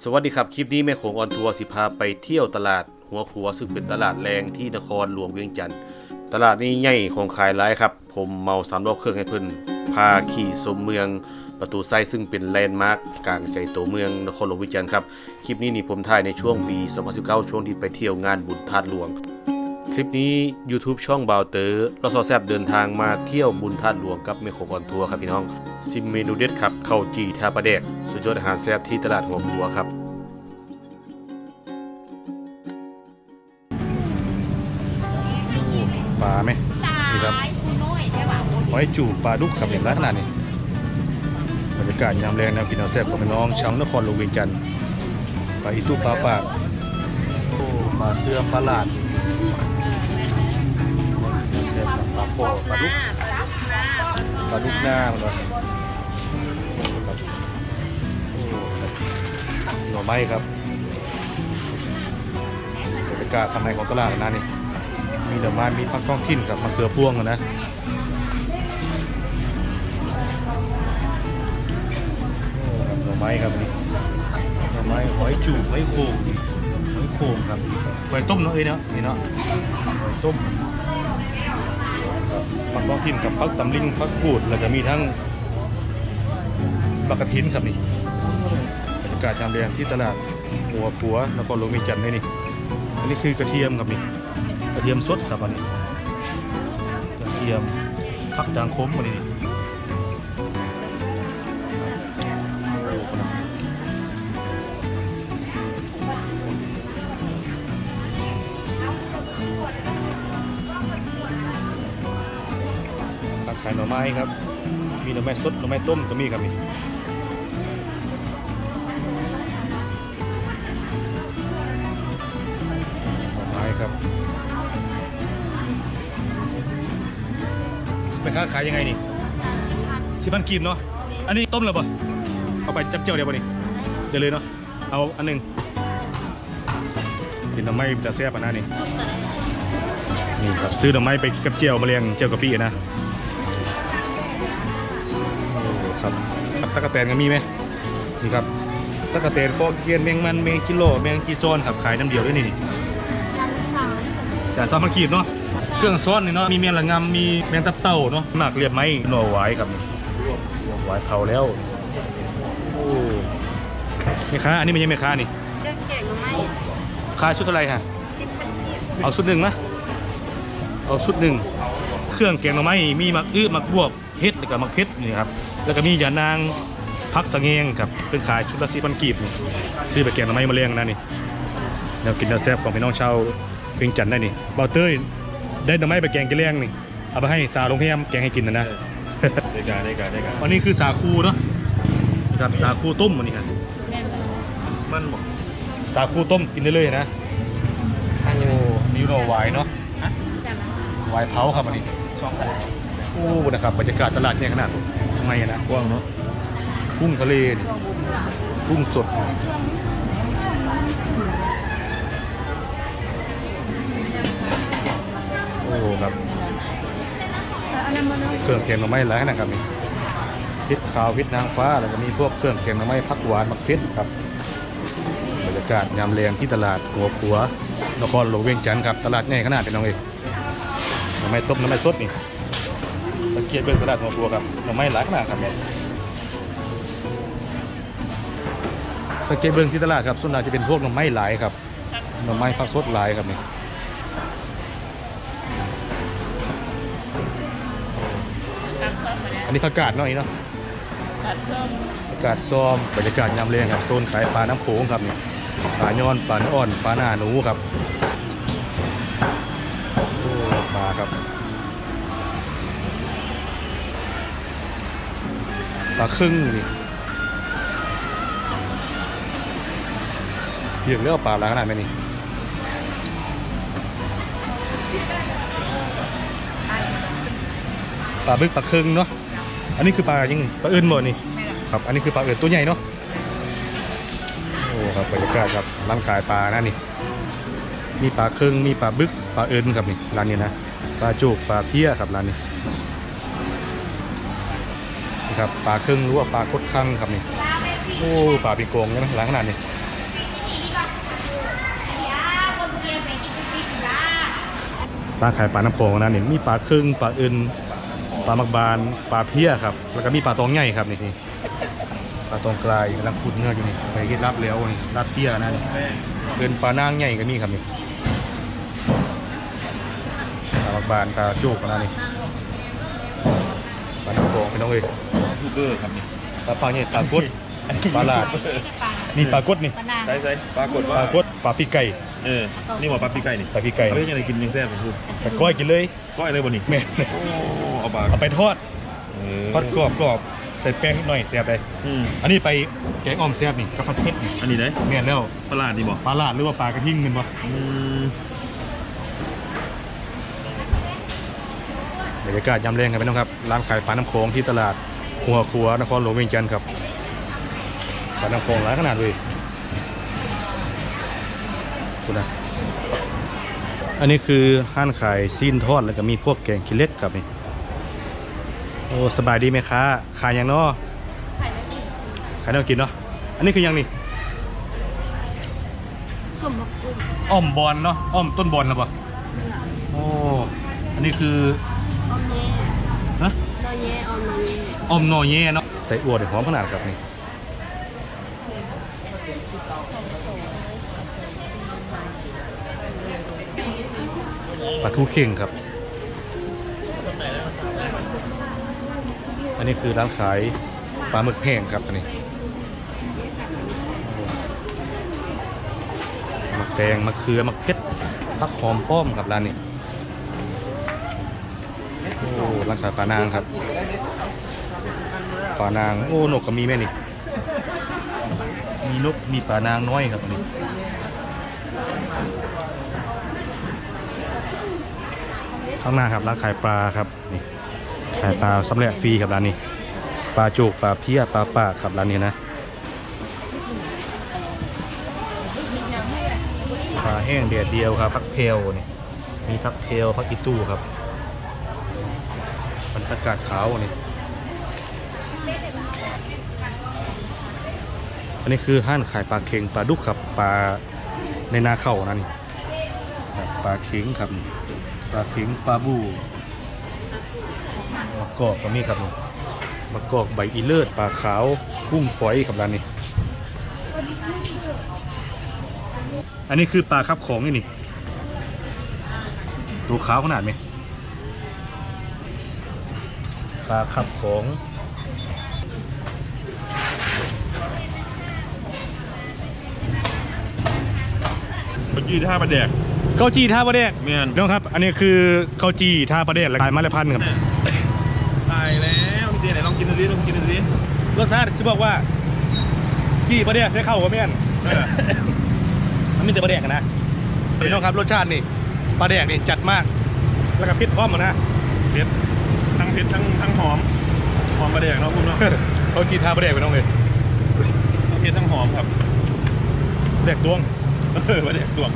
สวัสดีครับ คลิปนี้แม่โขงออนทัวร์สิพาไปเที่ยวตลาดหัวขัวซึ่งเป็นตลาดแรงที่นครหลวงเวียงจันทร์ตลาดนี้ใหญ่ของขายหลายครับ ผมเมาสามล้อเครื่องให้เพิ่นพาขี่สมเมืองประตูไซซึ่งเป็นแลนด์มาร์กกลางใจตัวเมืองนครหลวงเวียงจันทร์ครับ คลิปนี้นี่ผมถ่ายในช่วงปี 2019 ช่วงที่ไปเที่ยวงานบุญธาตุหลวง คลิปนี้ YouTube ช่องบาวเตอร์เราซอแซบเดินทางมาเที่ยวบุญธาตุหลวงกับเมโครกอนทัวร์ครับพี่น้องซิมเมนูเด็ดครับข้าวจีทาปลาแดกสุดยอดอาหารแซ่บที่ตลาดหัวขัวครับปลาไหมตานี่ครับยคุณน้อยใช่ป่ะโอ้ยหอยจูบปลาดุกครับเห็นร้านขนาดนี้บรรยากาศยามแรงนะพี่น้องแซ่บของพี่น้องชาวนครหลวงเวียงจันทร์ปลาอีตู้ปลาปากโอ้ปลาเสื้อปลาหลาดแซ่บครับ ปลาลาดุกปลาดุกหน้าปลาดุกหน้าปลาดุกหน้ามันวะโอ้ครับโอ้ครับหน่อไม้ครับบรรยากาศข้างในของตลาดนะนี่มีดอไม้มีผักท้องถิ่นครับมะเขือพวงอะนะหน่อไม้ครับนี่หน่อไม้หอยจูบหอยโข่งหอยโข่งครับหอยต้มเนาะเอ้ยเนาะนี่เนาะหอยต้ม ผักท้องถิ่นกับผักตำลิงผักกูดแล้วก็มีทั้งบักกะทินครับนี่บรรยากาศยามเรียนที่ตลาดหัวผัวแล้วก็โรมีจันทร์เลยนี่ อันนี้คือกระเทียมครับนี่กระเทียมสดครับอันนี้กระเทียมผักจางคมอันนี้ ขายหน่อไม้ครับ มีหน่อไม้สดหน่อไม้ต้มก็มีครับนี่หน่อไม้ครับแม่ค้าขายยังไงนี่สิพันกีบเนาะอันนี้ต้มเลยป่ะเอาไปจับเจียวเดียวป่ะนี่เจอเลยเนาะเอาอันหนึ่งกินหน่อไม้จะแซ่บอะนะนี่นี่ครับซื้อหน่อไม้ไปกับเจียวมาเลี้ยงเจียวกะปินะ ตะกะแตนก็มีไหมนี่ครับตะกะแตนปอเคียนแมงมันแมงกิโลแมงกีซอนครับขายน้ำเดียวด้วยนี่จันสามจานซอสมันกีบเนาะเครื่องซ้อนนี่เนาะมีแมงละงำมีแมงตับเต่าเนาะหมากเรียบไม้หน่อหวายครับหวายเผาแล้วโอ้แม่ค้าอันนี้ไม่ใช่แม่ค้านี่เรื่องเก่งมาไหมค่าชุดเท่าไหร่ฮะสิบพันเกียรติเอาชุดหนึ่งนะเอาชุดหนึ่งเครื่องแกงหน่อไม้มีมักอื้อมักบวบเฮ็ดแล้วก็มักเพชรนี่ครับ แล้วก็มียานางพักสะเงงครับเป็นขายชุดละสี่พันกีบนี่ซื้อไปแกงหน่อไม้มาเลี้ยงนะนี่แนวกินแนวแซ่บของพี่น้องชาวเพียงจันทน์ได้นี่เบาเต้ยได้หน่อไม้ไปแกงกินเลี้ยงนี่เอาไปให้สาวโรงพยาบาลแกงให้กินนะนะได้การได้การได้การวันนี้คือสาคูเนาะครับสาคูต้มวันนี้ครับแม่นเลยมันบอกสาคูต้มกินได้เลยนะโอ้นี่เราหวายเนาะจันละหวายเผาครับอันนี้ช่องไหนโอ้นะครับบรรยากาศตลาดเนี่ยขนาด ไมอะนะกว้างเนาะกุ้งทะเลนี่กุ้งสดโอ้ครับเครื่องเคียงหน่อไม้หลายนาดครับนี่พริษขาวพริษนางฟ้าแล้วก็มีพวกเครื่องเคียงหน่อไม้ผักหวานมักเพชรครับบรรยากาศยามแรงที่ตลาดหัวขัวนครหลวงเวียงจันทร์ครับตลาดใหญ่ขนาดเป็นน้องเอกหน่อไม้ต้มหน่อไม้สดนี่ สังเกตเบิ่งตลาดหัวขัวครับหน่อไม้หลายขนาดครับเนี่ยสังเกตเบื้องที่ตลาดครับส่วนใหญ่จะเป็นพวกหน่อไม้หลายครับหน่อไม้ผักสดหลายครับนี่อันนี้ผักกาดเนาะนี่เนาะตัดส้มผักกาดซ้อมบรรยากาศยามเรียงครับโซนขายปลาน้ำโขงครับนี่ปลาย้อนปลาอ่อนปลาหน้าหนูครับโอ้ปลาครับ ลาครึ่งนี่เรียเรียกปลาอะไรขนาดไหนนี่ปลาบึกปลาครึ่งเนาะ อันนี้คือปลายังปลาอื่นหมดนี่ ครับ อันนี้คือปลาเอิดตัวใหญ่เนาะ โอ้ครับบรรยากาศครับร้านขายปลานะนี่ มีปลาครึ่ง มีปลาบึก ปลาเอิญครับนี่ ร้านนี้นะ ปลาจูก ปลาเพี้ยครับร้านนี้ะครับปลาครึ่งรู้ว่าปลาคดคั่งครับนี่โอ้ปลาปีกงใช่ไหมหลังขนาดนี้ปลาไข่ปลาน้ำโขงนะนี่มีปลาครึ่งปลาอื่นปลาหมักบานปลาเพี้ยครับ แล้วก็มีปลาตองใหญ่ครับนี่ปลาตองกลายกำลังขุดเนื้ออยู่นี่ไปเฮ็ดลาบเลี้ยวนี่รับเพี้ยนะนี่เป็นปลานางใหญ่ก็มีครับนี่ปลาหมักบานปลาจุกนะนี่ปลาน้ำโขงพี่น้องเอ้ย เบอร์ครับนี่ปลาปลาเนี่ยปลากดปลาลาดนี่ปลากดนี่ปลานางใช่ใช่ปรากฏปว่าลากดปลาปีไก่เออนี่ว่าปลาปีไก่นี่ปลาปีไก่เอาไปยังไงกินยังแซ่บเป็นทูบแต่ก้อยกินเลยก้อยเลยบ่นี่แม่นโอ้เอาปลาเอาไปทอดเออทอดกรอบกรอบใส่แป้งนิดหน่อยแซ่บเลยอืมอันนี้ไปแกงอ่อมแซ่บนี่กับผัดเผ็ดนี่อันนี้ได้แม่นแล้วปลาลาดนี่บ่ปลาลาดหรือว่าปลากระทิ่งเงินบ่อืมบรรยากาศยามแรงครับพี่น้องครับร้านขายปลาน้ำโขงที่ตลาด หัวครัวนครหลวงเวียงจันทร์ครับปลาน้ำโขงหลายขนาดเลยคุณนะอันนี้คือห้านขายซีนทอดแล้วก็มีพวกแกงขี้เหล็กครับนี่โอ้สบายดีไหมคะขายอย่างเนาะไข่ไม่กินขายแนวกินเนาะอันนี้คือหยังนี่สมบัติกุ้งอ้อมบอลเนาะอ้อมต้นบอลแล้วปะโอ้อันนี้คือออมเย่ฮะนอ เย่ออมนอเย่อ้อมนอเย่เนาะใส่อวดหอมขนาดครับนี่ปลาทูเข่งครับ อันนี้คือร้านขายปลาหมึกแห้งครับอันนี้มะแกงมะเขือมะเพ็ดผักหอมป้อมครับร้านนี้ อ้ร้านขายปลานางครับปลานาง โอ้นกก็มีแม่นี่ มีนกมีปลานางน้อยครับนนี้ข้างหน้าครับร้านขายปลาครับนี่ขายปลาสำเร็จฟรีครับร้านนี้ปลาจูกปลาเพี้ยปลาปากครับร้านนี้นะปลาแห้งเดียดเดียวครับพักเพลนี่มีพักเพลพักอีตู้ครับ บรรยากาศขาวนี่อันนี้คือห้านขายปลาเค็งปลาดุกครับปลาในนาเข้านั่นปลาเค็งครับปลาเค็งปลาบูมะกอกก็มีครับนี่มะกอกใบอีเลิศปลาขาวกุ้งฝอยครับร้านนี้ อันนี้คือปลาคับของนี่นี่ดูขาวขนาดไหมป ลาคับของเมื่อกี้ท่าปลาแดกข้าวจีท่าประเดกแม่นน้องครับ อันนี้คือข้าวจีท่าประเดกและขายไมาละพันครับตายแล้วพี่เจไหนลองกินดูดิลองกินดูดิรสชาติจะบอกว่าจีประเดกได้เข้ากับแม่นเออมันมีแต่ปลาแดกอะนะพี่น้องครับรสชาตินี่ปลาแดกนี่จัดมาก แล้วก็พริษพร้อมอะนะ เผ็ดทั้ง เผ็ดทั้งทั้งหอมหอมปลาแดกเนาะคุณเนาะเขากินทาปลาแดกไปน้องเลยทั้งเผ็ดทั้งหอมครับแดกดวงเออปลาแดกตวง